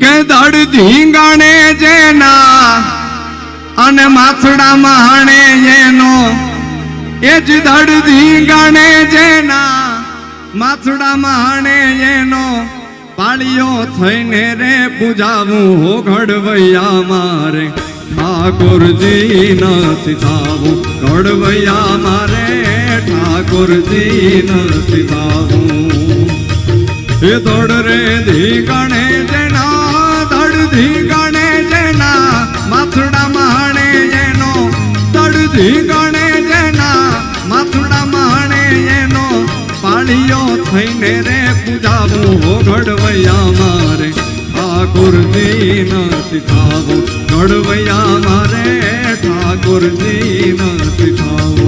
કે દડ ધીંગાણે જેના અને માથડામાં હાણે એનો. એ જ દડ ધીંગાણે જેના, માથડામાં હાણે એનો. પાળીઓ થઈને રે પૂજાવું હો ઘડવૈયા મારે. ઠાકોરજી નથી થાવું ઘડવૈયા મારે ઠાકોરજી નથી થાવું. એ દોડ રે ધી ગણે ગણે જેના માથુડા માણે એનો પાળીઓ થઈને રે પૂજાવું હો ઘડવૈયા મારે. ઠાકોરજી નથી થાવું ઘડવૈયા મારે ઠાકોરજી નથી થાવું